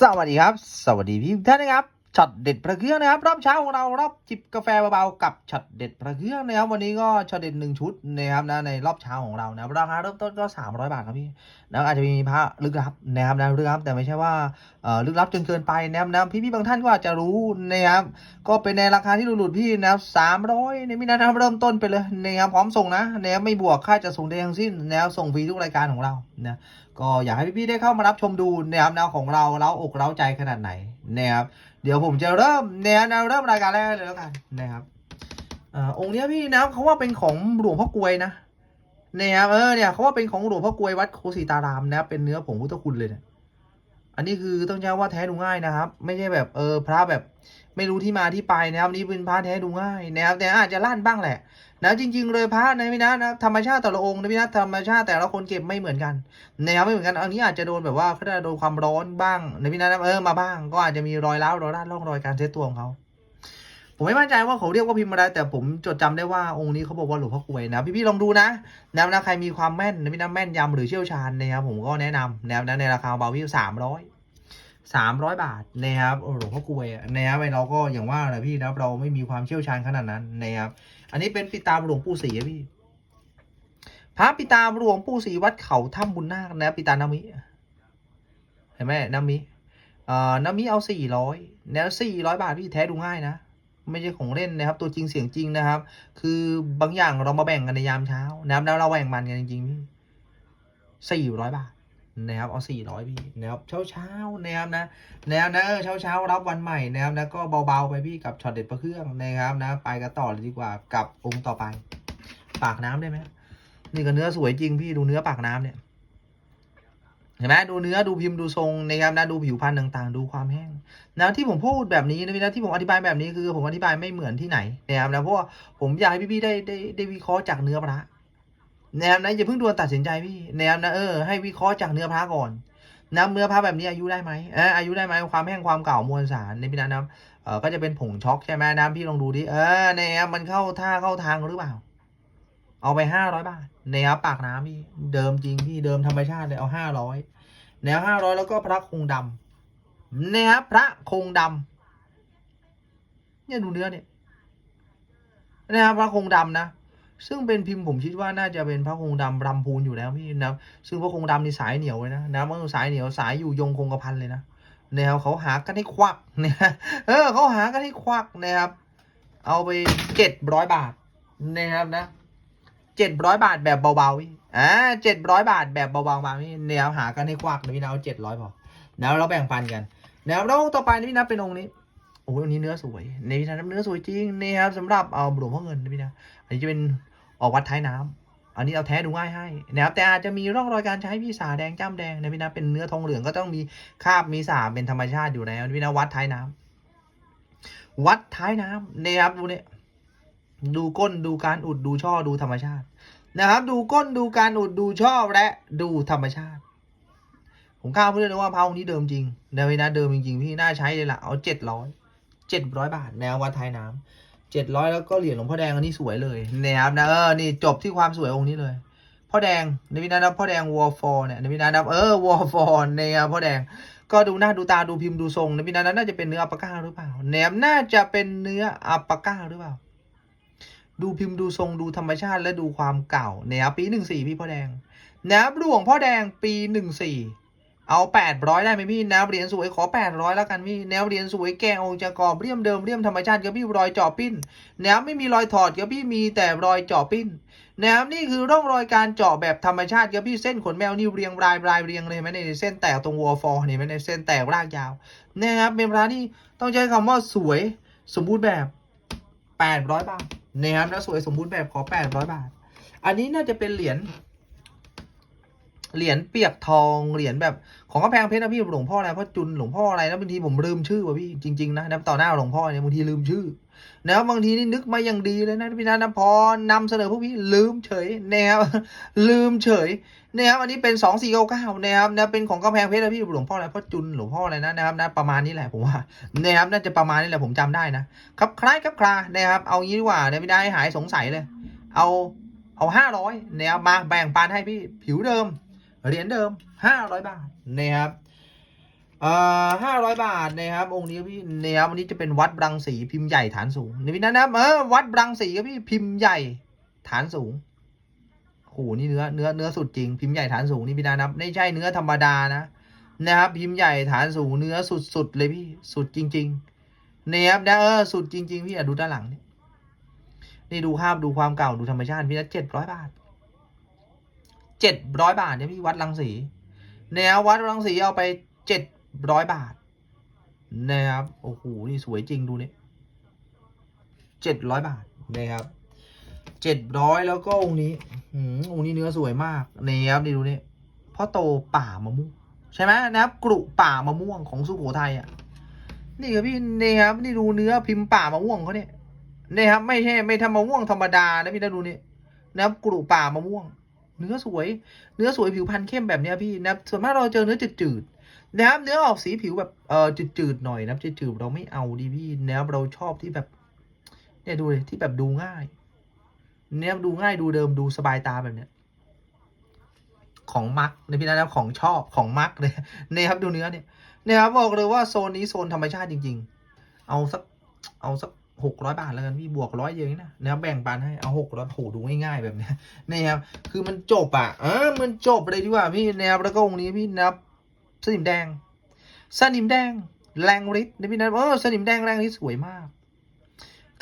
สวัสดีครับ สวัสดีพี่ท่านนะครับ ช็อตเด็ดพระเครื่องนะครับรอบเช้าของเรารอบจิบกาแฟเบาๆกับช็อตเด็ดพระเครื่องนะครับวันนี้ก็ช็อตเด็ดหนึ่งชุดนะครับนะในรอบเช้าของเรานะราคาเริ่มต้นก็ 300 บาทครับพี่แล้วอาจจะมีพระลึกลับนะครับนะลึกลับแต่ไม่ใช่ว่าเอ่อลึกลับจนเกินไปนะครับนะพี่ๆบางท่านก็อาจจะรู้นะครับก็เป็นในราคาที่หลุดๆพี่นะครับสามร้อยในมินานะครับเริ่มต้นไปเลยนะครับพร้อมส่งนะนะครับไม่บวกค่าจะส่งใดทั้งสิ้นนะครับส่งฟรีทุกรายการของเรานะก็อยากให้พี่ๆได้เข้ามารับชมดูนะครับแนวของเราเล้าอกเล้าใจขนาดไหนนะครับ เดี๋ยวผมจะเริ่มเนี่ยเริ่มรายการแรกเลยแล้วกันนะครับอองค์นี้พี่นะเขาว่าเป็นของหลวงพ่อกลวยนะนะครับเออเนี่ยเขาว่าเป็นของหลวงพ่อกลวยวัดโคสิตารามนะเป็นเนื้อผงพุทธคุณเลยเนี่ยอันนี้คือต้องใช้ว่าแท้ดูง่ายนะครับ ไม่ใช่แบบเออพระแบบไม่รู้ที่มาที่ไปนะครับนี่เป็นพระแท้ดูง่ายนะครับแต่อาจจะลั่นบ้างแหละ นะจริง ๆ เลยพระในพี่นะนะธรรมชาติแต่ละองค์นะพี่นะธรรมชาติแต่ละคนเก็บไม่เหมือนกันนะครับไม่เหมือนกันอันนี้อาจจะโดนแบบว่าเขาจะโดนความร้อนบ้างในพี่นะนะเออมาบ้าง ก็อาจจะมีรอยร้าวรอยด้านร่องรอยการเซตตัวของเขาผมไม่มั่นใจว่าเขาเรียกว่าพิมพ์อะไรแต่ผมจดจำได้ว่าองค์นี้เขาบอกว่าหลวงพ่อกวยนะพี่ๆลองดูนะนะนะใครมีความแม่นนะพี่นะแม่นยำหรือเชี่ยวชาญนะครับผมก็แนะนำนะครับนะในราคาเบาพี่สามร้อยสามร้อยบาทนะครับหลวงพ่อกวยนะครับไอเราก็อย่างว่าแหละพี่นะเราไม่มีความเชี่ยวชาญขนาดนั้นนะครับ อันนี้เป็นปิตาหลวงปู่ศรีพี่ พระปิตาหลวงปู่ศรีวัดเขาถ้ำบุญนาคนะปิตานามิ เห็นไหมนามิเอ่อนามิเอาสี่ร้อยแล้วสี่ร้อยบาทพี่แท้ดูง่ายนะ ไม่ใช่ของเล่นนะครับ ตัวจริงเสียงจริงนะครับ คือบางอย่างเรามาแบ่งกันในยามเช้านะครับแล้วเราแบ่งมันกันจริงๆพี่สี่ร้อยบาท นะครับเอาสี่ร้อยพี่นะครับเช้าเช้านะครับนะนะครับนะเออเช้าเช้ารับวันใหม่นะครับนะก็เบาๆไปพี่กับช็อตเด็ดประเครื่องนะครับนะไปกันต่อเลยดีกว่ากับองค์ต่อไป ปากน้ำได้ไหมนี่ก็เนื้อสวยจริงพี่ดูเนื้อปากน้ำเนี่ยเห็นไหมดูเนื้อดูพิมพ์ดูทรงนะครับนะดูผิวพรรณต่างๆ ดูความแห้งนะที่ผมพูดแบบนี้นะพี่นะที่ผมอธิบายแบบนี้คือผมอธิบายไม่เหมือนที่ไหนนะครับนะเพราะว่าผมอยากให้พี่ๆได้ได้ได้วิเคราะห์จากเนื้อพระ แนะครับนะอย่าเพิ่งด่วนตัดสินใจพี่ แนะครับนะเออให้วิเคราะห์จากเนื้อพระก่อนนะเนื้อพระแบบนี้อายุได้ไหมเอออายุได้ไหมความแห้งความเก่ามวลสารในพี่นะนะเออก็จะเป็นผงช็อกใช่ไหมนะพี่ลองดูดิ เออเนี่ยมันเข้าท่าเข้าทางหรือเปล่า เอาไปห้าร้อยบาทนะครับปากน้ำพี่เดิมจริงพี่เดิมธรรมชาติเลยเอาห้าร้อยแนวห้าร้อยแล้วก็พระคงดำนะครับพระคงดำเนี่ยดูเนื้อเนี่ยนะครับพระคงดำนะ ซึ่งเป็นพิมพ์ผมคิดว่าน่าจะเป็นพระคงดำรำพูนอยู่แล้วพี่นะซึ่งพระคงดำนี่สายเหนียวเลยนะนะมันสายเหนียวสายอยู่ยงคงกระพันเลยนะแนวเขาหากันให้ควักเนี่ยเออเขาหากันให้ควักนะครับ เอาไปเจ็ดร้อยบาทนะครับนะเจ็ดร้อยบาทแบบเบาๆพี่อ่าเจ็ดร้อยบาทแบบเบาๆบางพี่แนวหากันให้ควักนะพี่นะเอาเจ็ดร้อยพอแล้วเราแบ่งปันกันแล้วเราต่อไปนะพี่นะเป็นองค์นี้ โอ้ยองนี้เนื้อสวยในพี่นะเนื้อสวยจริงนะครับสำหรับเอาหลวงพ่อเงินนะพี่นะอันนี้จะเป็นออกวัดท้ายน้ำอันนี้เอาแท้ดูง่ายให้นะครับแต่อาจจะมีร่องรอยการใช้พี่สาแดงจ้ำแดงนะพี่นะเป็นเนื้อทองเหลืองก็ต้องมีคาบมีสาเป็นธรรมชาติอยู่แล้วนะพี่นะวัดท้ายน้ำวัดท้ายน้ำนะครับดูเนี่ยดูก้นดูการอุดดูช่อดูธรรมชาตินะครับ ดูก้นดูการอุดดูช่อและดูธรรมชาติผมกล้าพูดเลยว่าเพาองนี้เดิมจริงเดิมนะเดิมจริงๆพี่น่าใช้เลยล่ะเอาเจ็ดร้อย เจ็ดร้อยบาทแนววัดท้ายน้ำเจ็ดร้อยแล้วก็เหรียญหลวงพ่อแดงอันนี้สวยเลยนะครับนะเออนี่จบที่ความสวยองค์นี้เลยพ่อแดงในวินาทีพ่อแดงวอลฟอร์เนี่ยในวินาทีเออวอลฟอร์นะครับพ่อแดงก็ดูหน้าดูตาดูพิมพ์ดูทรงในวินาทีน่าจะเป็นเนื้ออัปก้าหรือเปล่าแหนมน่าจะเป็นเนื้ออัปก้าหรือเปล่า ดูพิมพ์ดูทรงดูธรรมชาติและดูความเก่านะครับปีหนึ่งสี่พี่พ่อแดงนะครับหลวงพ่อแดงปีหนึ่งสี่ เอาแปดร้อยได้ไหมพี่แนวเหรียญสวยขอแปดร้อยแล้วกันพี่แนวเหรียญสวยแกะองค์จะกรอบเรียมเดิมเรียมธรรมชาติกับพี่รอยเจาะปิ้นแนวไม่มีรอยถอดกับพี่มีแต่รอยเจาะปิ้นแนวนี่คือร่องรอยการเจาะแบบธรรมชาติกับพี่เส้นขนแมวนี่เรียงรายรายเรียงเลยไหมในเส้นแตกตรงวอลฟอร์เนี่ไหมในเส้นแตกรากยาวนะครับเป็นพระที่ต้องใช้คำว่าสวยสมบูรณ์แบบแปดร้อยบาทนะครับแล้วสวยสมบูรณ์แบบขอแปดร้อยบาท อันนี้น่าจะเป็นเหรียญเหรียญเปียกทองเหรียญแบบ ของกำแพงเพชรนะพี่หลวงพ่ออะไรพ่อจุนหลวงพ่ออะไรนะบางทีผมลืมชื่อว่ะพี่จริงๆนะนะต่อหน้าหลวงพ่อเนี่ยบางทีลืมชื่อแล้วบางทีนี่นึกมาอย่างดีเลยนะพี่นันะพอนำเสนอพวกพี่ลืมเฉยนะครับลืมเฉยนะครับอันนี้เป็นสองสี่เก้าเก้านะครับนะเป็นของกำแพงเพชรนะพี่หลวงพ่ออะไรพ่อจุนหลวงพ่ออะไรนะนะครับนะประมาณนี้แหละผมว่านะครับน่าจะประมาณนี้แหละผมจำได้นะครับคล้ายครับคลานะครับเอางี้ดีกว่าเนี่ยไม่ได้หายสงสัยเลย เอาเอาห้าร้อยนะครับมาแบ่งปันให้พี่ผิวเดิม เหรียญเดิมห้าร้อยบาทนะครับเอ่อห้าร้อยบาทนะครับองค์นี้พี่เนี่ยครับวันนี้จะเป็นวัดบรังสีพิมพ์ใหญ่ฐานสูงนี่พี่นะครับเออวัดบรังสีครับพี่พิมพ์ใหญ่ฐานสูงโหนี่เนื้อเนื้อเนื้อสุดจริงพิมพ์ใหญ่ฐานสูงนี่พี่นะครับไม่ใช่เนื้อธรรมดานะนะครับพิมพ์ใหญ่ฐานสูงเนื้อสุดๆเลยพี่สุดจริงๆเนี่ยครับนะเออสุดจริง ๆ พี่อะดูด้านหลังนี่นี่ดูภาพดูความเก่าดูธรรมชาติพี่นะเจ็ดร้อยบาท เจ็ดร้อยบาทเนี่ยพี่วัดรังสีแนววัดรังสีเอาไปเจ็ดร้อยบาทนะครับโอ้โหนี่สวยจริงดูนี่เจ็ดร้อยบาทนะครับเจ็ดร้อยแล้วก็องค์นี้อืมองค์นี้เนื้อสวยมากนะครับนี่ดูนี่พ่อโตป่ามะม่วงใช่ไหมนะครับกรุป่ามะม่วงของสุโขทัยอะนี่ครับพี่นี่ครับนี่ดูเนื้อพิมพ์ป่ามะม่วงเขาเนี่ยนี่ครับไม่ใช่ไม่ทำมะม่วงธรรมดานะพี่นะดูนี่นะครับกรุป่ามะม่วง เนื้อสวย เนื้อสวยผิวพรรณเข้มแบบเนี้ยพี่นะส่วนมากเราเจอเนื้อจืดๆนะครับเนื้อออกสีผิวแบบเออจืดๆหน่อยนะจืดๆเราไม่เอาดีพี่นะครับเราชอบที่แบบเนี่ยดูเลยที่แบบดูง่ายเนี่ยดูง่ายดูเดิมดูสบายตาแบบเนี้ยของมักในพี่นะครับของชอบของมักเลยเนี่ยครับดูเนื้อเนี่ยเนี่ยครับบอกเลยว่าโซนนี้โซนธรรมชาติจริง ๆ เอาสักเอาสัก หกร้อยบาทแล้วกันพี่บวกร้อยเดียวเองนะนะแบ่งปันให้เอาหกร้อยโหดูง่ายๆแบบนี้ยนะครับคือมันจบอะเออมันจบเลยดีกว่าพี่นะครับแล้วก็องค์นี้พี่นะครับสนิมแดง สนิมแดง แรงฤทธิ์นะพี่นะเออสนิมแดงแรงฤทธิ์สวยมาก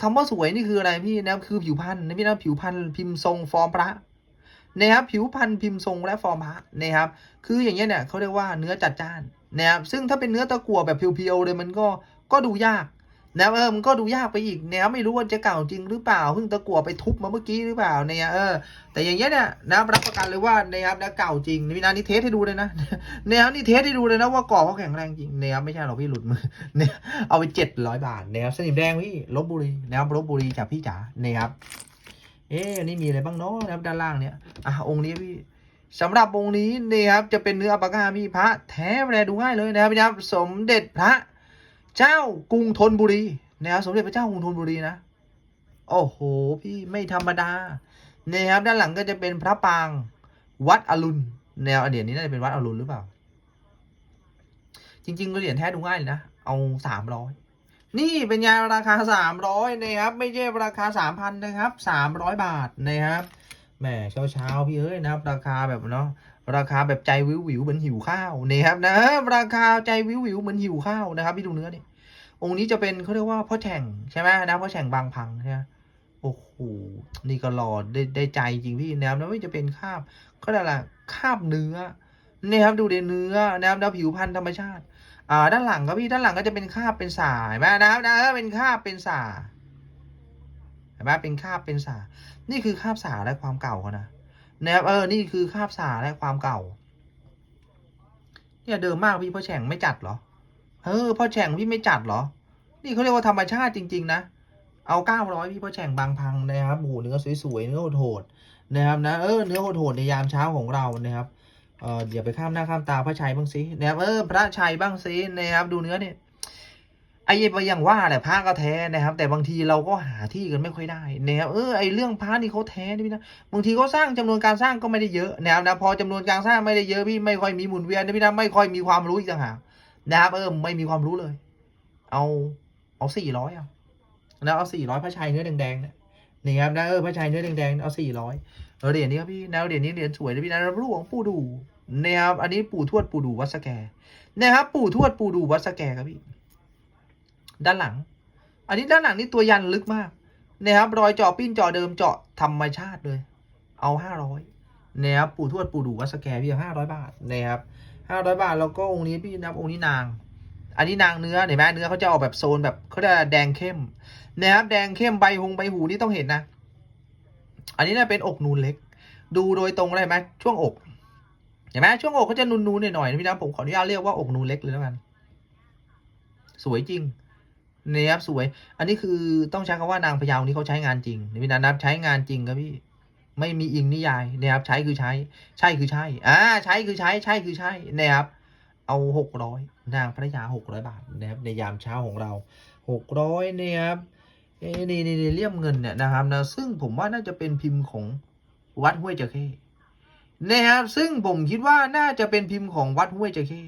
คำว่าสวยนี่คืออะไรพี่นะครับคือผิวพันธุ์นะพี่นะผิวพันธุ์พิมพ์ทรงฟอร์มพระนะครับผิวพันธุ์พิมพ์ทรงและฟอร์มพระนะครับคืออย่างเงี้ยเนี่ยเขาเรียกว่าเนื้อจัดจ้านนะครับซึ่งถ้าเป็นเนื้อตะกั่วแบบเพียวๆเลยมันก็ก็ดูยาก นะเออมันก็ดูยากไปอีกนะไม่รู้ว่าจะเก่าจริงหรือเปล่าเพิ่งตะกั่วไปทุบมาเมื่อกี้หรือเปล่าเนี่ยเออแต่อย่างเงี้ยเนี่ยนะรับประกันเลยว่านะครับนะเก่าจริงนี่นะนี่เทสให้ดูเลยนะเนี่ยนี่เทสให้ดูเลยนะว่ากรอบเขาแข็งแรงจริงเนี่ยไม่ใช่หรอกพี่หลุดมือเนี่ยเอาไปเจ็ดร้อยบาทนะครับสนิมแดงพี่ลบบุรีนะครับลบบุรีจากพี่จ๋าเนี่ยครับเอ๊ะนี่มีอะไรบ้างเนาะนะครับด้านล่างเนี่ยอะองค์นี้พี่สำหรับองค์นี้นี่ครับจะเป็นเนื้ออัปปะกาพี่พระแท้แลดูง่ายเลยนะครับพี่นะครับสมเด็จพระ เจ้ากรุงธนบุรีนะครับสมเด็จพระเจ้ากรุงธนบุรีนะ โอ้โห พี่ไม่ธรรมดาเนี่ยครับด้านหลังก็จะเป็นพระปางวัดอรุณแนวเหรียญนี้น่าจะเป็นวัดอรุณหรือเปล่า จริง ๆ เหรียญแท้ดูง่ายเลยนะ เอาสามร้อยนี่เป็นยาราคาสามร้อยนะครับ ไม่ใช่ราคาสามพันนะครับสามร้อยบาทนะครับแหมเช้าเช้าๆพี่เอ้ยนะครับ ราคาแบบเนาะ ราคาแบบใจวิววิวเหมือนหิวข้าวนี่ครับนะราคาใจวิววิวเหมือนหิวข้าวนะครับพี่ดูเนื้อนี่องค์นี้จะเป็นเขาเรียกว่าพ่อแฉ่งใช่ไหมนะพ่อแฉ่งบางพังใช่ไหมโอ้โหนี่ก็หลอดได้ได้ใจจริงพี่นะครับแล้วไม่จะเป็นคาบเขาเรียกอะคาบเนื้อเนี่ยครับดูเดเนื้อนะครับแล้วผิวพรรณธรรมชาติอ่าด้านหลังครับพี่ด้านหลังก็จะเป็นคาบเป็นสายเห็นไหมนะครับนะเป็นคาบเป็นสาเห็นไหมเป็นคาบเป็นสานี่คือคาบสาและความเก่าเขานะ นะครับเออนี่คือคาบสาและความเก่า เนี่ยเดิมมากพี่พ่อแฉ่งไม่จัดเหรอเออพ่อแฉ่งพี่ไม่จัดเหรอ นี่เขาเรียกว่าธรรมชาติจริง ๆ นะเอาเก้าร้อยพี่พ่อแฉ่งบางพังนะครับโอ้โหเนื้อสวยๆเนื้อโหดๆนะครับนะเออเนื้อโหดๆในยามเช้าของเรานะครับเอออย่าไปข้ามหน้าข้ามตาพระชัยบ้างสินะครับเออพระชัยบ้างสินะครับดูเนื้อเนี่ย ไอ้ไปอย่างว่าแหละพระก็แท้นะครับ แต่บางทีเราก็หาที่กันไม่ค่อยได้นะครับเออไอ้เรื่องพระนี่เขาแท้นี่พี่นะบางทีเขาสร้างจำนวนการสร้างก็ไม่ได้เยอะนะครับนะพอจำนวนการสร้างไม่ได้เยอะพี่ไม่ค่อยมีหมุนเวียนนะพี่นะไม่ค่อยมีความรู้อีกต่างหากนะครับเออไม่มีความรู้เลย เอาเอาสี่ร้อยเอาแล้วเอาสี่ร้อยพระชัยเนื้อแดงๆเนี่ยนี่ครับนะเออพระชัยเนื้อแดงๆเอาสี่ร้อยเออเหรียญนี้ครับพี่แนวเหรียญนี้เหรียญสวยเลยพี่นะหลวงปู่ดูนะครับอันนี้ปู่ทวดปู่ดูวัดสแกนะครับปู่ทวดปู่ดูวัดสแกครับพี่ ด้านหลัง อันนี้ด้านหลังนี่ตัวยันลึกมากนะครับรอยเจาะปิ้นเจาะเดิมเจาะธรรมชาติเลย เอาห้าร้อยนะครับปู่ทวดปู่ดูวัดสแกพี่ห้าร้อยบาทนะครับห้าร้อยบาทแล้วก็องค์นี้พี่นับองค์นี้นาง อันนี้นางเนื้อเห็นไหมเนื้อเขาจะออกแบบโซนแบบเขาจะแดงเข้มนะครับแดงเข้มใบหงใบหูนี่ต้องเห็นนะ อันนี้น่าเป็นอกนูนเล็ก ดูโดยตรงเลยเห็นไหมช่วงอกเห็นไหมช่วงอกเขาจะนูนๆหน่อยๆนะพี่นะผมขออนุญาตเรียกว่าอกนูนเล็กเลยแล้วกัน สวยจริง นี่ยครับสวย อันนี้คือต้องใช้คำว่านางพญานี้เขาใช้งานจริงนะพี่นะนับใช้งานจริงครับพี่ไม่มีอิงนิยายนะครับใช้คือใช้ ใช่คือใช่อ่าใช้คือใช้ใช่คือใช่นะครับเอาหกร้อยนางพระยาหกร้อยบาทนะครับในยามเช้าของเราหกร้อยเนี่ยครับเอ้นี่นี่นี่เลี่ยมเงินเนี่ยนะครับนะซึ่งผมว่าน่าจะเป็นพิมพ์ของวัดห้วยจระเข้นะครับซึ่งผมคิดว่าน่าจะเป็นพิมพ์ของวัดห้วยจระเข้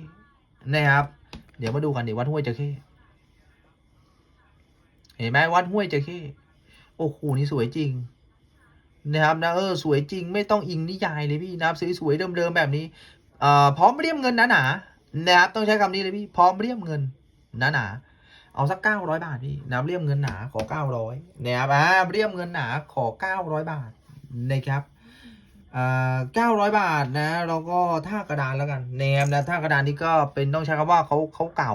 นะครับ เดี๋ยวมาดูกันดิวัดห้วยจระเข้ เห็นไหมวัดห้วยจระเข้โอ้โหนี่สวยจริง นะครับนะเออสวยจริงไม่ต้องอิงนิยายเลยพี่นะครับสวยๆเดิมๆแบบนี้เอ่อพร้อมเรียมเงินหนาๆนะครับต้องใช้คำนี้เลยพี่พร้อมเรียมเงินหนาๆเอาสักเก้าร้อยบาทพี่นะเรียมเงินหนาขอเก้าร้อยนะครับอ่าเรียมเงินหนาขอเก้าร้อยบาทนะครับอ่าเก้าร้อยบาทนะแล้วก็ท่ากระดานแล้วกันนะครับนะท่ากระดานนี้ก็เป็นต้องใช้คำว่าเขาเขาเก่า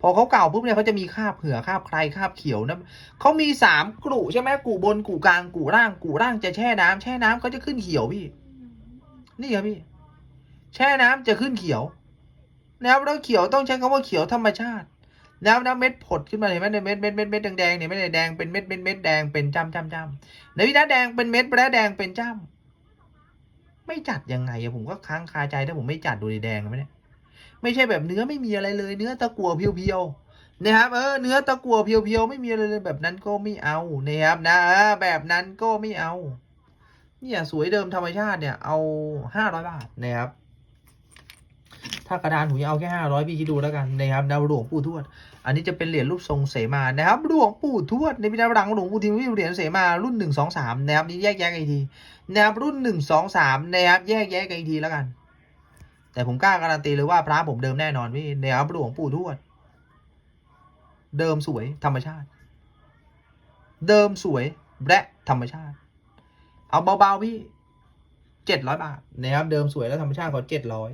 พอเขาเก่าปุ๊บเนี่ยเขาจะมีคาบเหือคาบใครคาบเขียวนะเขามีสามกลุ่ใช่ไหมกลุ่บนกลุ่กลางกลุ่ล่างกลุ่ล่างจะแช่น้ำแช่น้ำเขาจะขึ้นเขียวพี่ นี่ครับพี่ แช่น้ำจะขึ้นเขียวนะครับแล้วเขียวต้องใช้คำว่าเขียวธรรมชาตินะครับน้ำเม็ดผดขึ้นมาเห็นไหมในเม็ดเม็ดเม็ดเม็ดแดงๆเนี่ยไม่ได้แดงเป็นเม็ดเม็ดเม็ดแดงเป็นจ้ำจ้ำจ้ำในวินาแดงเป็นเม็ดแล้วแดงเป็นจ้ำไม่จัดยังไงอะผมก็ค้างคาใจถ้าผมไม่จัดดูดิแดงไหมเนี่ย ไม่ใช่แบบเนื้อไม่มีอะไรเลย เนื้อตะกั่วเพียวๆนะครับเออเนื้อตะกั่วเพียวๆไม่มีอะไรเลยแบบนั้นก็ไม่เอานะครับนะแบบนั้นก็ไม่เอาเนี่ยสวยเดิมธรรมชาติเนี่ยเอาห้าร้อยบาทนะครับถ้ากระดานผมจะเอาแค่ห้าร้อยพี่คิดดูแล้วกันนะครับดาวหลวงปู่ทวด อันนี้จะเป็นเหรียญรูปทรงเสมานะครับหลวงปู่ทวดในพิธีรังหลวงปู่ทิมวิเหรียญเสมารุ่นหนึ่งสองสามนะครับนี่แยกแยะกันอีกทีนะครับรุ่นหนึ่งสองสามนะครับแยกแยะกันอีกทีแล้วกัน แต่ผมกล้าการันตีเลยว่าพระผมเดิมแน่นอนพี่แนะครับหลวงปู่ทวด เดิมสวยธรรมชาติ เดิมสวยและธรรมชาติ เอาเบาๆพี่เจ็ดร้อยบาทนะครับเดิมสวยและธรรมชาติขอเจ็ดร้อย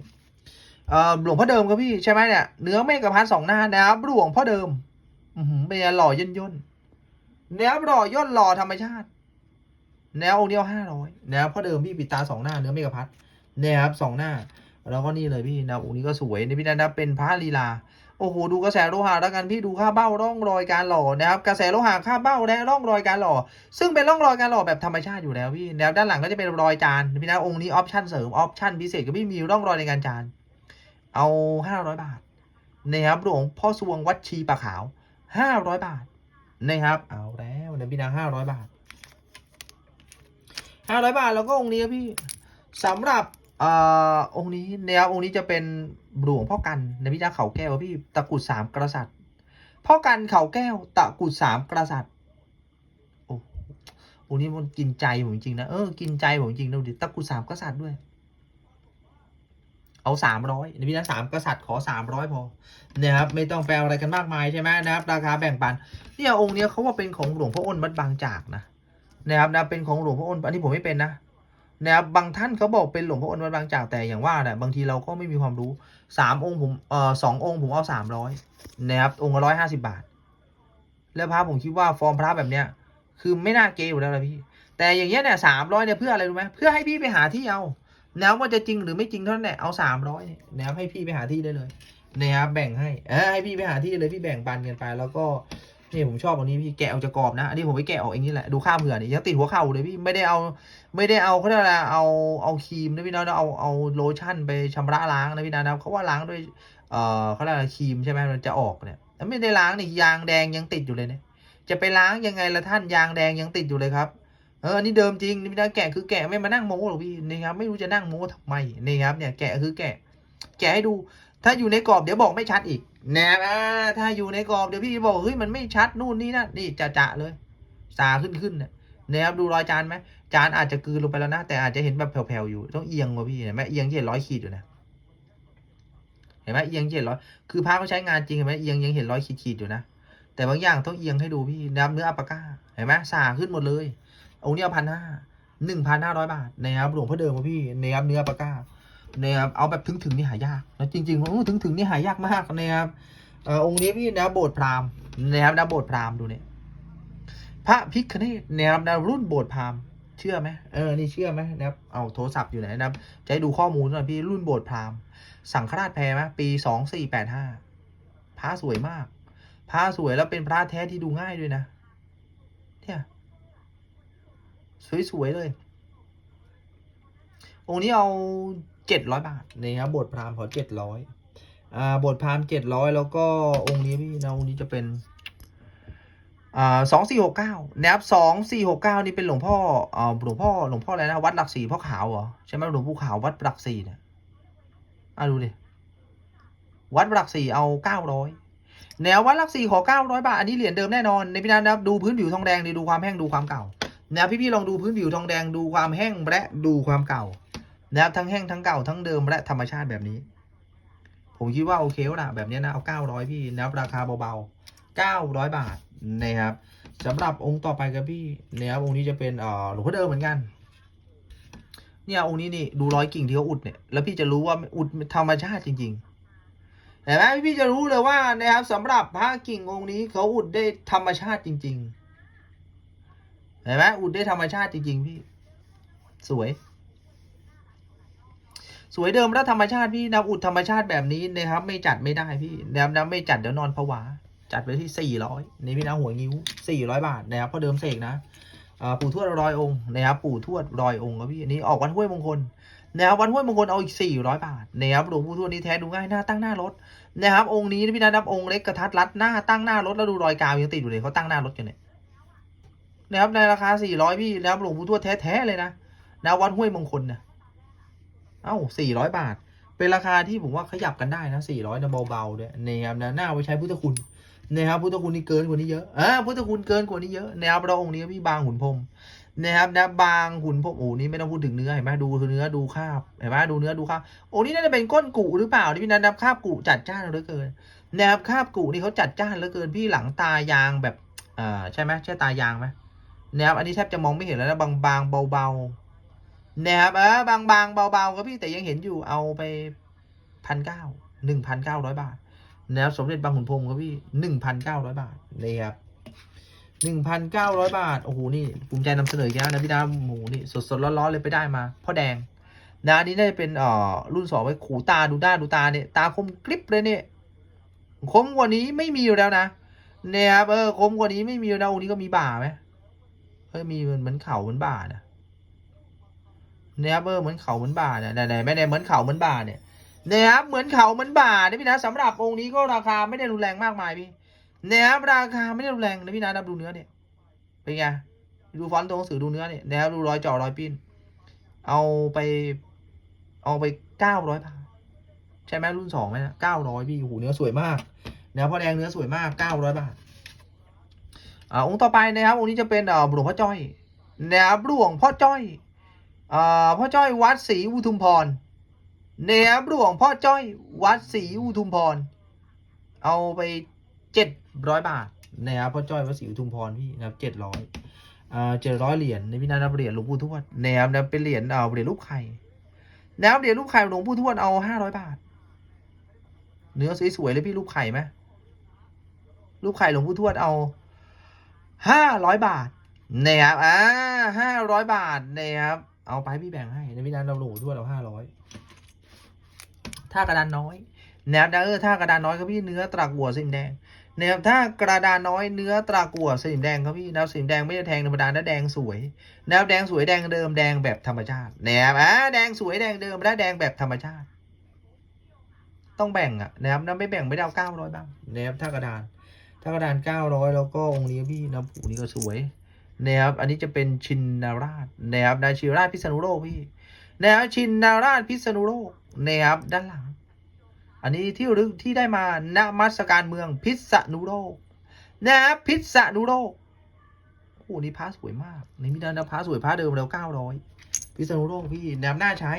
หลวงพ่อเดิมครับพี่ใช่ไหมเนี่ยเนื้อเมฆกับพันสองหน้านะครับหลวงพ่อเดิมอือหือเป็นหล่อย่นย่นๆแนวหล่อย่นหล่อธรรมชาติแนวองค์เดียวห้าร้อยแนวพ่อเดิมพี่ปิดตาสองหน้าเนื้อเมฆพัดนะครับสองหน้า แล้วก็นี่เลยพี่นวองค์นี้ก็สวยนี่พี่นันะเป็นพระลีลา โอ้โหดูกระแสโลหะแล้วกันพี่ดูค่าเบ้าร่องรอยการหล่อนะครับกระแสโลหะค่าเบ้าและร่องรอยการหล่อ ซึ่งเป็นร่องรอยการหล่อแบบธรรมชาติอยู่แล้วพี่แนวด้านหลังก็จะเป็นรอยจานพี่นะองค์นี้ออปชั่นเสริมออปชั่นพิเศษก็พี่มีร่องรอยในการจาน เอาห้าร้อยบาทนะครับหลวงพ่อสวงวัดชีปะขาวห้าร้อยบาทนะครับเอาแล้วเดี๋ยวพี่นะห้าร้อยบาทห้าร้อยบาทแล้วก็องค์นี้ครับพี่สำหรับ อ่อองค์นี้นะครับองค์นี้จะเป็นหลวงพ่อกันในพิจาเขาแก้วพี่ตะกุดสามกษัตริย์พ่อกันเขาแก้ว ตะกุดสามกษัตริย์โอ้องนี้มันกินใจผมจริงนะเออกินใจผมจริงนะดิตะกุดสามกษัตริย์ด้วย เอาสามร้อยในพิจาสามกษัตริย์ขอสามร้อยพอนะครับไม่ต้องแปลอะไรกันมากมายใช่ไหมนะครับราคาแบ่งปันเนี่ยองค์เนี้ยเขาว่าเป็นของหลวงพ่ออ้นวัดบางจากนะนะครับนะเป็นของหลวงพ่ออ้นอันนี้ผมไม่เป็นนะ นะครับบางท่านเขาบอกเป็นหลวงพ่ออ้นวัดบางจากแต่อย่างว่าแหละบางทีเราก็ไม่มีความรู้สามองค์ผมเอ่อสององค์ผมเอาสามร้อยนะครับองค์ละร้อยห้าสิบาท แล้วพระผมคิดว่าฟอร์มพระแบบเนี้ย คือไม่น่าเกยอยู่แล้วนะพี่ แต่อย่างเงี้ยเนี่ยสามร้อยเนี่ยเพื่ออะไรรู้ไหมเพื่อให้พี่ไปหาที่เอาแล้วว่าจะจริงหรือไม่จริงเท่านั้นแหละเอาสามร้อยนะครับให้พี่ไปหาที่ได้เลยนะครับแบ่งให้เออให้พี่ไปหาที่เลยพี่แบ่งปันกันไป แล้วก็นี่ผมชอบตรงนี้พี่แกะออกจากกรอบนะอันนี้ผมไปแกะออกเองนี่แหละดูข้ามเหือนี่ยังติดหัวเข่าเลยพี่ไม่ได้เอา ไม่ได้เอาเขาเรียกอะไรเอาเอาครีมนะพี่นะเอาเอาโลชั่นไปชำระล้างนะพี่นะเขาว่าล้างด้วยเอ่อเขาเรียกอะไรครีมใช่ไหมมันจะออกเนี่ยไม่ได้ล้างนี่ยางแดงยังติดอยู่เลยเนี่ยจะไปล้างยังไงละท่านยางแดงยังติดอยู่เลยครับเออนนี้เดิมจริงนี่พี่นะแกะคือแกะไม่มานั่งโม้หรอกพี่นี่ครับไม่รู้จะนั่งโม้ทำไมนี่ครับเนี่ยแกะคือแกะ แกะให้ดูถ้าอยู่ในกรอบเดี๋ยวบอกไม่ชัดอีกแนะอ่าถ้าอยู่ในกรอบเดี๋ยวพี่บอกเฮ้ยมันไม่ชัดนู่นนี่นั่นนี่จะจะเลย สาขึ้นขึ้นเนี่ยนะครับดูรอยจานไหม จานอาจจะกืนลงไปแล้วนะ แต่อาจจะเห็นแบบแผ่วๆอยู่ ต้องเอียงว่ะพี่เห็นไหมเอียงเห็นร้อยขีดอยู่นะเห็นไหมเอียงเห็นร้อยคือพระเขาใช้งานจริงเห็นไหมเอียงยังเห็นร้อยขีดขีดอยู่นะแต่บางอย่างต้องเอียงให้ดูพี่น้ำเนื้ออัปปาก้าเห็นไหมสาขึ้นหมดเลยองค์นี้เอาพันห้าหนึ่งพันห้าร้อยบาทนะครับหลวงพ่อเดิมว่ะพี่นะครับเนื้ออัปปาก้านะครับเอาแบบถึงๆนี่หายากแล้วจริงๆโอ้ถึงๆนี่หายากมากนะครับเอ่อองค์นี้พี่นะโบสถ์พราหมณ์นะครับนะโบสถ์พราหมณ์ดูเนี่ยพระพิคเนตนะครับนะรุ่นโบสถ์พราหมณ์ เชื่อไหมเออนี่เชื่อไหมนะครับเอาโทรศัพท์อยู่ไหนนะครับจะให้ดูข้อมูลหน่อยพี่รุ่นโบสถ์พราหมณ์สังฆราชแพรไหมปีสองสี่แปดห้าพระสวยมากพระสวยแล้วเป็นพระแท้ที่ดูง่ายด้วยนะเนี่ยสวยๆเลยองค์นี้เอาเจ็ดร้อยบาทนี่ครับบสถ์พราหมณ์ขอเจ็ดร้อยอ่าบสถ์พราหมณ์เจ็ดร้อยแล้วก็องค์นี้พี่นะองค์นี้จะเป็น สองสี่หกเก้านะครับสองสี่หกเก้านี่เป็นหลวงพ่ออ่าหลวงพ่อหลวงพ่ออะไรนะวัดหลักสี่พ่อขาวเหรอใช่ไหมหลวงปู่ขาววัดหลักสี่เนี่ยอะดูดิวัดหลักสี่เอาเก้าร้อยแนววัดหลักสี่ขอเก้าร้อยบาทอันนี้เหรียญเดิมแน่นอนในพี่นันนะครับดูพื้นผิวทองแดงดูความแห้งดูความเก่าแนวพี่ๆลองดูพื้นผิวทองแดงดูความแห้งและดูความเก่านะครับทั้งแห้งทั้งเก่าทั้งเดิมและธรรมชาติแบบนี้ ผมคิดว่าโอเคแล้วล่ะแบบนี้นะเอาเก้าร้อยพี่นะครับราคาเบาๆเก้าร้อยบาท นะครับสำหรับองค์ต่อไปครับพี่นะครับองค์นี้จะเป็นเอ่อหลวงพ่อเดิมเหมือนกัน เนี่ยองค์นี้นี่ดูรอยกิ่งที่เขาอุดเนี่ยแล้วพี่จะรู้ว่าอุดธรรมชาติจริงๆเห็นไหมพี่จะรู้เลยว่านะครับสำหรับพระกิ่งองค์นี้เขาอุดได้ธรรมชาติจริง ๆเห็นไหมอุดได้ธรรมชาติจริง ๆ พี่ สวยสวยเดิมแล้วธรรมชาติพี่นะอุดธรรมชาติแบบนี้นะครับ ไม่จัดไม่ได้พี่นะครับไม่จัดเดี๋ยวนอนผวา จัดไปที่สี่ร้อยนี่พี่นะหัวงิ้วสี่ร้อยบาทนะครับพราะเดิมเสกนะปู่ทวดร้อยองค์นะครับปู่ทวดร้อยองค์ครับพี่อันนี้ออกวันห้วยมงคลนะครับวันห้วยมงคลเอาอีกสี่ร้อยบาทนะครับหลวงปู่ทวดนี้แท้ดูง่ายหน้าตั้งหน้ารถนะครับองค์นี้พี่นับองค์เล็กกระทัดรัดหน้าตั้งหน้ารถแล้วดูรอยกาวยังติดอยู่เลยเขาตั้งหน้ารถกันเนี่ยนะครับในราคาสี่ร้อยพี่นะครับหลวงปู่ทวดแท้ๆเลยนะนะวัดห้วยมงคลนะเอ้าสี่ร้อยบาท เป็นราคาที่ผมว่าขยับกันได้นะสี่ร้อยนะเบาๆด้วยนะครับนะหน้าไว้ใช้พุทธคุณ นะครับพุทธคุณนี่เกินกว่านี้เยอะอ่าพุทธคุณเกินกว่านี้เยอะนะครับเราองค์นี้พี่บางหุ่นพรมนะครับนะบางหุ่นพรมโอ้นี่ไม่ต้องพูดถึงเนื้อเห็นไหมดูเนื้อดูคาบเห็นไหมดูเนื้อดูคาบโอ้นี่น่าจะเป็นก้นกุหรือเปล่าที่พี่นันนับคาบกุจัดจ้านเหลือเกินนะครับคาบกุนี่เขาจัดจ้านเหลือเกินพี่หลังตายางแบบอ่าใช่ไหมใช่ตายางไหมนะครับอันนี้แทบจะมองไม่เห็นแล้วนะบางบางเบาๆนะครับเออบางบางเบาๆครับพี่แต่ยังเห็นอยู่เอาไปพันเก้าหนึ่งพันเก้าร้อยบาท นะครับสมเด็จบางขุนพรมครับพี่หนึ่งพันเก้าร้อยบาทนี่ครับหนึ่งพันเก้าร้อยบาท โอ้โห นี่ภูมิใจนำเสนออีกแล้วนะพี่ดาวโอ้โหนี่สดๆร้อนๆเลยไปได้มาพ่อแดง นะอันนี้น่าจะเป็นเอ่อรุ่นสองไว้ขูตาดูด้าดูตาเนี่ยตาคมกริบเลยเนี่ยคมกว่านี้ไม่มีอยู่แล้วนะเนี่ยครับเออคมกว่านี้ไม่มีแล้วองค์นี้ก็มีบ่าไหมเฮ้ยมีเหมือนเหมือนเข่าเหมือนบ่านะเนี่ยครับเออเหมือนเข่าเหมือนบ่าเนี่ยไหนๆไม่ได้เหมือนเข่าเหมือนบ่าเนี่ย นะครับเหมือนเขาเหมือนบ่านะพี่นะสำหรับองค์นี้ก็ราคาไม่ได้รุนแรงมากมายพี่นะครับราคาไม่ได้รุนแรงนะพี่นะนับดูเนื้อเนี่ยเป็นไงดูฟอนต์ตัวหนังสือดูเนื้อเนี่ยนะครับดูรอยจ่อรอยปิ้น เอาไป เอาไปเก้าร้อยบาทใช่ไหมรุ่นสองไหมนะเก้าร้อยพี่โอ้โหเนื้อสวยมากนะพ่อแดงเนื้อสวยมากเก้าร้อยบาทอ่าองค์ต่อไปนะครับองค์นี้จะเป็นอ่อหลวงพ่อจ้อยนะครับหลวงพ่อจ้อยอ่าพ่อจ้อยวัดศรีอุทุมพร เนบหลวงพ่อจ้อยวัดศรีอุทุมพร เอาไปเจ็ดร้อยบาทนะครับพ่อจ้อยวัดศรีอุทุมพรพี่นะครับเจ็ดร้อยอ่าเจ็ดร้อยเหรียญในพี่นันเหรียญหลวงปู่ทวดนะครับนะเป็นเหรียญเอาเหรียญรูปไข่นะครับเหรียญรูปไข่หลวงปู่ทวดเอาห้าร้อยบาท เนื้อสวยๆเลยพี่รูปไข่ไหมรูปไข่หลวงปู่ทวดเอาห้าร้อยบาทนะครับอ่าห้าร้อยบาทนะครับเอาไปพี่แบ่งให้ในพี่นันเราหลวงปู่ทวดเอาห้าร้อย ท่ากระดานน้อย แนวดาเออท่ากระดานน้อยครับพี่เนื้อตรากัวสีแดงแนวท่ากระดานน้อยเนื้อตรากัวสีแดงครับพี่แนวสีแดงไม่ได้แทงธรรมดานะแดงสวย แนวแดงสวยแดงเดิมแดงแบบธรรมชาติแนวอะแดงสวยแดงเดิมและแดงแบบธรรมชาติ ต้องแบ่งอะแนวนั้นไม่แบ่งไม่ได้เอาเก้าร้อยบ้างแนวท่ากระดาน ท่ากระดานเก้าร้อยแล้วก็องค์นี้พี่นะผูนี้ก็สวยนะครับอันนี้จะเป็นชินนาราชนะครับนายชินราชพิษณุโลกพี่แนวชินนาราชพิษณุโลก นะครับด้านหลัง อันนี้ที่รึกที่ได้มาณมัสการเมืองพิษณุโลกนะครับพิษณุโลกโอ้โหนี่พระสวยมากนี่มีดานพระสวยพระเดิมแล้วเก้าร้อยพิษณุโลกพี่แนวหน้าใช้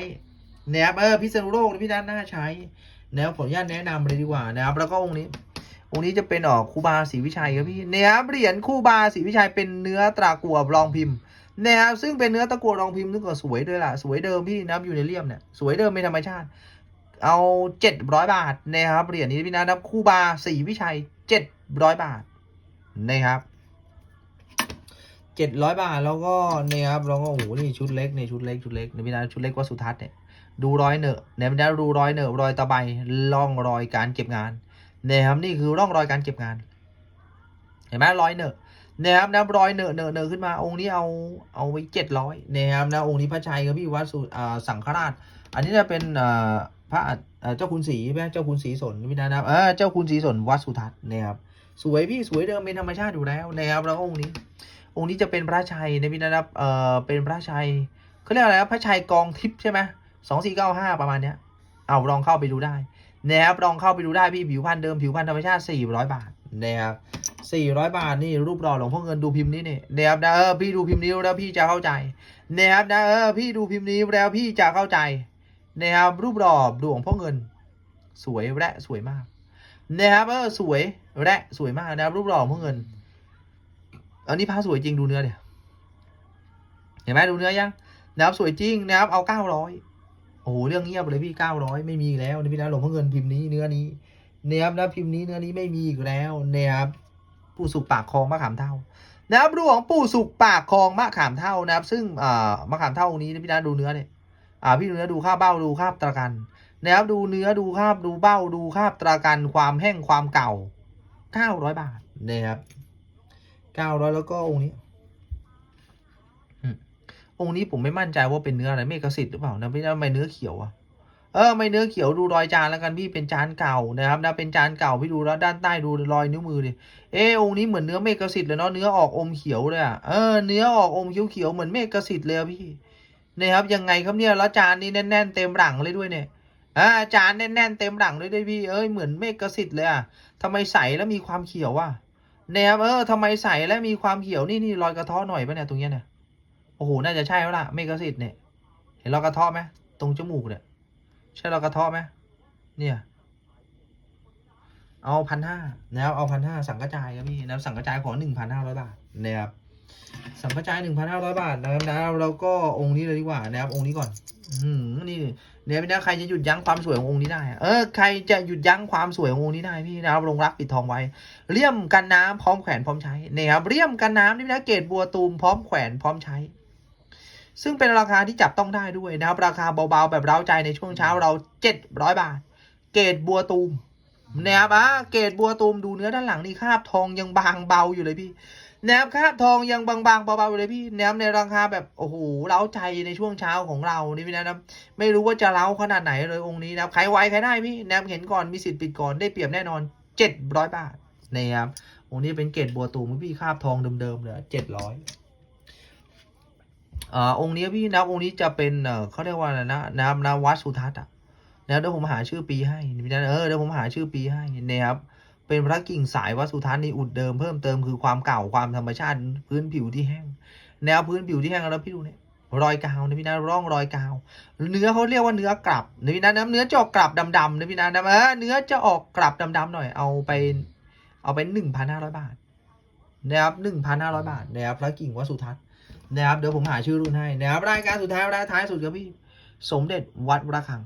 แนวเออพิษณุโลกพี่ด้านหน้าใช้แนวขออนุญาตแนะนำเลยดีกว่านะครับแล้วก็องค์นี้องค์นี้จะเป็นออกคูบาศรีวิชัยครับพี่เนี่ยเหรียญคูบาศรีวิชัยเป็นเนื้อตรากัวรองพิมพ์ นะครับซึ่งเป็นเนื้อตะกัวรองพิมพ์ซึ่งก็สวยด้วยล่ะ สวยเดิมพี่นะครับอยู่ในเลี่ยมเนี่ยสวยเดิมเป็นธรรมชาติ เอาเจ็ดร้อยบาทนะครับเหรียญนี้พี่นะครับครูบาศรีวิชัยเจ็ดร้อยบาทนะครับเจ็ดร้อยบาทแล้วก็เนี่ยครับแล้วก็โอ้โหนี่ชุดเล็กในชุดเล็กชุดเล็กในพี่นะชุดเล็กวัดสุทัศน์เนี่ยดูรอยเนอะในพี่นะดูรอยเนอะรอยตะไบร่องรอยการเก็บงานนะครับนี่คือร่องรอยการเก็บงาน เห็นไหมรอยเนอะ นะครับนะรอยเนอะเนอะเนอะขึ้นมาองค์นี้เอาเอาไว้เจ็ดร้อยนะครับนะองค์นี้พระชัยครับพี่วัดสุอ่าสังฆราช อันนี้จะเป็นอ่าพระเจ้าคุณศรีไหมเจ้าคุณศรีสนพี่นะครับเออเจ้าคุณศรีสนวัดสุทัศน์นะครับสวยพี่สวยเดิมเป็นธรรมชาติอยู่แล้วนะครับแล้วองค์นี้ องค์นี้จะเป็นพระชัยนะพี่นะครับเออเป็นพระชัยเขาเรียกอะไรนะพระชัยกองทิพย์ใช่ไหมสองสี่เก้าห้าประมาณเนี้ยเอาลองเข้าไปดูได้นะครับลองเข้าไปดูได้พี่ผิวพันธ์เดิมผิวพันธ์ธรรมชาติ400บาทนะครับ 400บาทนี่รูปหล่อหลวงพ่อเงินดูพิมพ์นี้นี่นะครับนะเออพี่ดูพิมพ์นี้แล้วพี่จะเข้าใจนะครับนะเออพี่ดูพิมพ์นี้แล้วพี่จะเข้าใจนะครับรูปหล่อหลวงพ่อเงิน สวยและสวยมากนะครับเออสวยและสวยมากนะครับรูปหล่อหลวงพ่อเงิน อันนี้ผ้าสวยจริงดูเนื้อเนี่ยเห็นไหมดูเนื้อยังนะครับสวยจริงนะครับเอาเก้าร้อยโอ้โหเรื่องเงียบเลยพี่เก้าร้อยไม่มีแล้วนะพี่นะหลวงพ่อเงินพิมพ์นี้เนื้อนี้นะครับนะพิมพ์นี้เนื้อนี้ไม่มีอีกแล้วนะครับ ปู่สุกปากคลองมะขามเท่านะครับหลวงปู่สุกปากคลองมะขามเท่านะครับ ซึ่งอ่ามะขามเท่าองนี้พี่นะดูเนื้อเนี่ยอ่าพี่ดูเนื้อดูคาบเบ้าดูคาบตระกันนะครับดูเนื้อดูคาบดูเบ้าดูคาบตระกันความแห้งความเก่าเก้าร้อยบาทนะครับเก้าร้อยแล้วก็องค์นี้องค์นี้ผมไม่มั่นใจว่าเป็นเนื้ออะไรเมฆสิทธิ์หรือเปล่านะพี่นะทำไมเนื้อเขียวอะ เออไม่เนื้อเขียวดูรอยจานแล้วกันพี่เป็นจานเก่านะครับนะเป็นจานเก่าพี่ดูแล้วด้านใต้ดูรอยนิ้วมือดิเออองค์นี้เหมือนเนื้อเมฆสิทธิ์เลยเนาะเนื้อออกอมเขียวเลยอะเออเนื้อออกอมเขียวเขียวๆเหมือนเมฆสิทธิ์เลยพี่นะครับยังไงครับเนี่ยแล้วจานนี้แน่น ๆ เต็มหลังเลยด้วยเนี่ยอ่าจานแน่นๆเต็มหลังเลยด้วยพี่เอ้ยเหมือนเมฆสิทธิ์เลยอะทำไมใสแล้วมีความเขียวอะเนี่ยครับเออทำไมใส่และมีความเขียวนี่นี่รอยกระทาะหน่อยปะเนี่ยตรงเนี้ยเนี่ยโอ้โหน่าจะใช่แล้วล่ะเมกะสิทธิ์เนี่ยเห็นรอยกระทาะไหมตรงจมูกเนี่ย ใช่เรอยกระเทาะไหมเนี่ย เอาพันห้านะครับเอาพันห้าสังกระจายครับพี่นะครับสังกระจายขอหนึ่งพันห้าร้อยบาทนะครับสังกระจายหนึ่งพันห้าร้อยบาทนะครับนะเราก็องค์นี้เลยดีกว่านะครับองค์นี้ก่อน อืมนี่เนี่ยพี่นะใครจะหยุดยั้งความสวยขององค์นี้ได้ เออใครจะหยุดยั้งความสวยขององค์นี้ได้พี่นะครับลงรักปิดทองไว้เลี่ยมกันน้ำพร้อมแขวนพร้อมใช้เนี่ยครับเลี่ยมกันน้ำนี่นะเกรดบัวตูมพร้อมแขวนพร้อมใช้ ซึ่งเป็นราคาที่จับต้องได้ด้วยนะครับ ราคาเบาๆ แบบเร้าใจในช่วงเช้าเราเจ็ดร้อยบาท เกรดบัวตูมนะครับอะเกรดบัวตูมดูเนื้อด้านหลังนี่คาบทองยังบางเบาอยู่เลยพี่นะครับคาบทองยังบางๆเบาๆอยู่เลยพี่นะครับในราคาแบบโอ้โหเล้าใจในช่วงเช้าของเรานี่พี่นะครับไม่รู้ว่าจะเล้าขนาดไหนเลยองค์นี้นะครับใครไวใครได้พี่นะครับเห็นก่อนมีสิทธิ์ปิดก่อนได้เปรียบแน่นอนเจ็ดร้อยบาทนะครับองค์นี้เป็นเกตบัวตูมพี่คาบทองเดิมๆเลยเจ็ดร้ อ่องค์นี้พี่นะองค์นี้จะเป็นเขาเรียกว่าอะไรนะนะนะวัดสุทัศน์อะนะเดี๋ยวผมหาชื่อปีให้พี่นะเออเดี๋ยวผมหาชื่อปีให้นะครับเป็นพระกิ่งสายวัดสุทัศน์นี่อุดเดิมเพิ่มเติมคือความเก่าความธรรมชาติพื้นผิวที่แห้ง แนวพื้นผิวที่แห้งแล้วพี่ดูเนี่ยรอยกาวนะพี่นะร่องรอยกาว เนื้อเขาเรียกว่าเนื้อกลับนะพี่นะน้ำเนื้อจะออกกลับดำๆนะพี่นะนะเออเนื้อจะออกกลับดำๆหน่อยเอาไป เอาไปหนึ่งพันห้าร้อยบาทนะครับหนึ่งพันห้าร้อยบาทนะครับพระกิ่งวัดสุทัศน์ นะครับเดี๋ยวผมหาชื่อรุ่นให้นะครับรายการสุดท้ายรายท้ายสุดครับพี่สมเด็จวัดระฆัง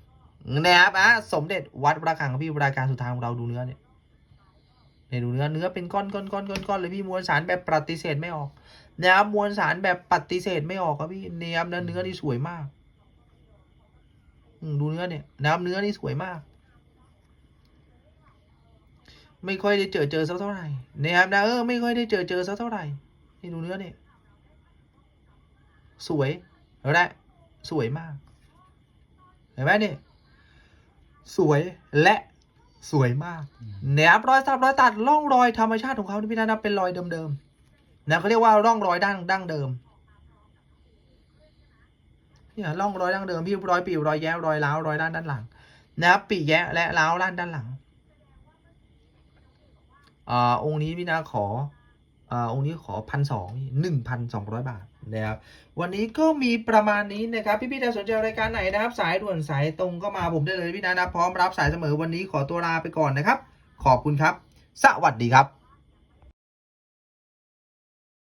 นะครับอะสมเด็จวัดระฆังครับพี่รายการสุดท้ายของเราดูเนื้อเนี่ยเนี่ยดูเนื้อเนื้อเป็นก้อนก้อนก้อนก้อนก้อนเลยพี่มวลสารแบบปฏิเสธไม่ออกนะครับมวลสารแบบปฏิเสธไม่ออกครับพี่เนะครับเนื้อเนื้อนี่สวยมากดูเนื้อเนี่ยนะครับเนื้อนี่สวยมาก ไม่ค่อยได้เจอเจอสักเท่าไหร่นะครับนะเออไม่ค่อยได้เจอเจอสักเท่าไหร่นี่ดูเนื้อเนี่ย สวยและสวยมาก เห็นไหมเนี่ยสวยและสวยมากนะครับรอยสับรอยตัดร่องรอยธรรมชาติของเขาที่พี่นับเป็นรอยเดิมๆนะเขาเรียกว่าร่องรอยดั้งดั้งเดิมเนี่ยร่องรอยดั้งเดิมพี่รอยปีรอยแย้รอยร้าวรอยด้านด้านหลัง นะครับปีแย้และร้าวด้านด้านหลังอ่าองค์นี้พี่นาขออ่าองค์นี้ขอพันสองหนึ่งพันสองร้อยบาท นะครับวันนี้ก็มีประมาณนี้นะครับ พี่ๆถ้าสนใจรายการไหนนะครับ สายด่วนสายตรงก็มาผมได้เลยพี่นะนะพร้อมรับสายเสมอวันนี้ขอตัวลาไปก่อนนะครับ ขอบคุณครับ สวัสดีครับ